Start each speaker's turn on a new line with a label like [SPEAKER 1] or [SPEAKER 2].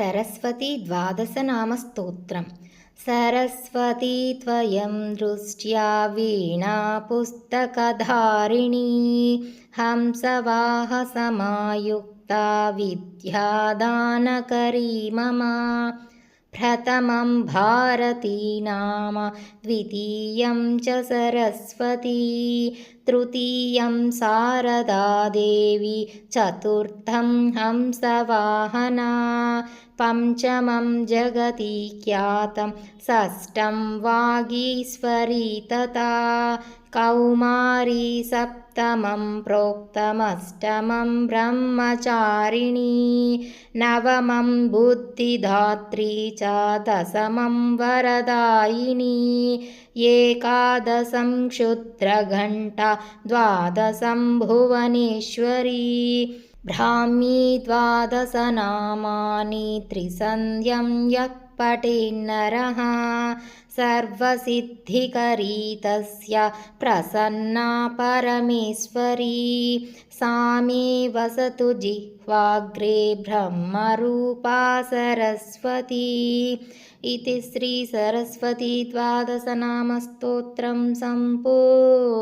[SPEAKER 1] सरस्वती द्वादशनामस्तोत्रम् सरस्वती त्वयं दृष्ट्या वीणा पुस्तकधारिणी। हंसवाहसमायुक्ता विद्यादानकरी मम। प्रथमं भारती नाम द्वितीयं च सरस्वती तृतीयं शारदा देवी चतुर्थं हंसवाहना पञ्चमं जगति ख्यातं षष्ठं वागीश्वरी तथा कौमारी सप्तमं प्रोक्तमष्टमं ब्रह्मचारिणी नवमं बुद्धिधात्री च दशमं वरदायिनी एकादशं क्षुद्रघण्टा द्वादशं भुवनेश्वरी भ्रामी द्वादशनामानि त्रिसन्ध्यं यः पठेन्नरः सर्वसिद्धिकरी तस्य प्रसन्ना परमेश्वरी। सा मे वसतु जिह्वाग्रे ब्रह्मरूपा सरस्वती। इति श्रीसरस्वती द्वादशनामस्तोत्रं सम्पूर्णम्